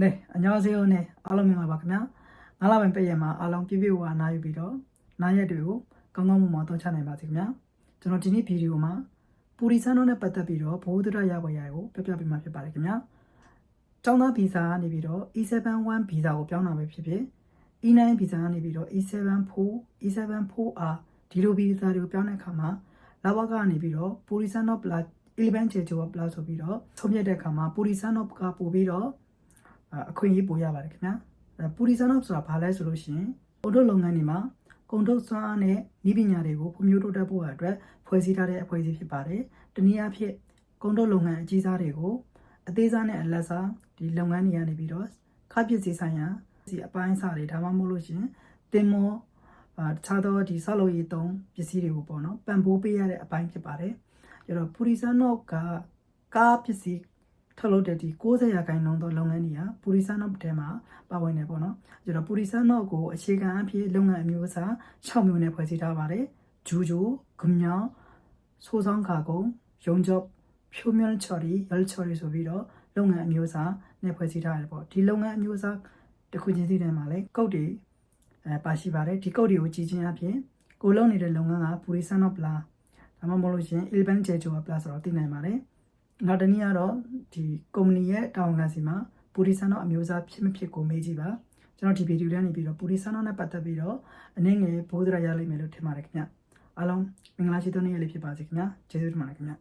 네, 안녕하세요. 네,အားလုံးမင်္ဂလာပါခင်ဗျာ။ငါးလပိုင်းပြည့်ရက်မှာအားလုံးပြည့်ပြည့်ဝဝနားယူပြီးတော့နားရက်တွေကိုကောင်းကောင်းမွန်မွန်သုံးချနိုင်ပါစေခင်ဗျာ။ကျွန်တော်ဒီနေ့ဗီဒီယိုမှာပူရီဆန်းတော့နဲ့ပတ်သက်ပြီးတော့ဘိုးဒရရဝရကိုပြပြပေးမှာဖြစ်ပါတယ်ခင်ဗျာ။ကျောင်းသားဗီဇာကနေပြီးတော့ E71 ဗီဇာကိုပြောင်းတာပဲဖြစ်ဖြစ် E9 ဗီဇာကနေပြီးတော့ E74 E74R ဒီလိုဗီဇာတွေကိုပြောင်းတဲ့အခါမှာလာဝကနေပြီးတော့ပူရီဆန်းတော့ plus 11 ချေချို plus ဆိုပြီးတော့ဆုံးဖြတ်တဲ့အခါမှာပူရီဆန်းတော့ကပို့ပြီးတော့ အခွင့်အရေးပိုရပါတယ်ခင်ဗျာအဲပူရီဆန်တော့ဆိုတာဘာလဲဆိုလို့ရှိရင်ကုန်ထုတ်လုပ်ငန်းတွေမှာကုန်ထုတ်စွမ်းအားနဲ့ဤပညာတွေကိုဖွံ့ဖြိုးတိုးတက်ဖို့အတွက်ဖွဲ့စည်းထားတဲ့အဖွဲ့အစည်းဖြစ်ပါတယ်တနည်းအားဖြင့်ကုန်ထုတ်လုပ်ငန်းအကြီးစားတွေကိုအသေးစားနဲ့အလတ်စားဒီလုပ်ငန်းတွေကနေပြီးတော့ခပစ္စည်းဆိုင်ရာဒီအပိုင်းအစားတွေဒါမှမဟုတ်လို့ရှိရင်တင်မောအာတခြားသောဒီဆောက်လုပ်ရေးသုံးပစ္စည်းတွေကိုပေါ့နော်ပံ့ပိုးပေးရတဲ့အပိုင်းဖြစ်ပါတယ်အဲတော့ပူရီဆန်တော့ကကားပစ္စည်းထုတ်လုပ်တဲ့ဒီ60ရာခိုင်နှုန်းသောလုပ်ငန်းတွေကပူ ရီဆန်နော့ထဲမှာပါဝင်နေပေါ့နော်။ကျတော့ပူရီဆန်နော့ကိုအခြေခံအဖြစ်လုပ်ငန်းအမျိုးအစား6မျိုးနဲ့ဖွဲ့စည်းထားပါတယ်။ဂျူဂျူ၊ဂမြောင်ဆိုဆောင်ခါကုံယုံကြော့ဖြိုးမြတ်ချော်ရီရချော်ရီဆိုပြီးတော့လုပ်ငန်းအမျိုးအစားနဲ့ဖွဲ့စည်းထားတယ်ပေါ့။ဒီလုပ်ငန်းအမျိုးအစားတစ်ခုချင်းစီထဲမှာလည်းကုတ်တွေအဲပါရှိပါတယ်။ဒီကုတ်တွေကိုကြည့်ချင်းအပြင်ကိုလုပ်နေတဲ့လုပ်ငန်းကပူရီဆန်နော့ပလာဒါမှမဟုတ်လို့ရှိရင်11 Jejo Plus ဆိုတော့သိနိုင်ပါတယ်။နောက်တစ်နည်းကတော့ဒီကုမ္ပဏီရဲ့တာဝန်ခံစီမှာ ပူရီဆန်တော့အမျိုးအစားဖြစ်မဖြစ်ကိုမေးကြည့်ပါကျွန်တော်ဒီဗီဒီယိုထဲနေပြီးတော့ပူရီဆန်တော့နဲ့ပတ်သက်ပြီးတော့အနည်းငယ်ဘိုးဒရရလိမ့်မယ်လို့ထင်ပါတယ်ခင်ဗျအားလုံးမင်္ဂလာရှိသောနေ့ရက်လေးဖြစ်ပါစေခင်ဗျာကျေးဇူးတင်ပါတယ်ခင်ဗျ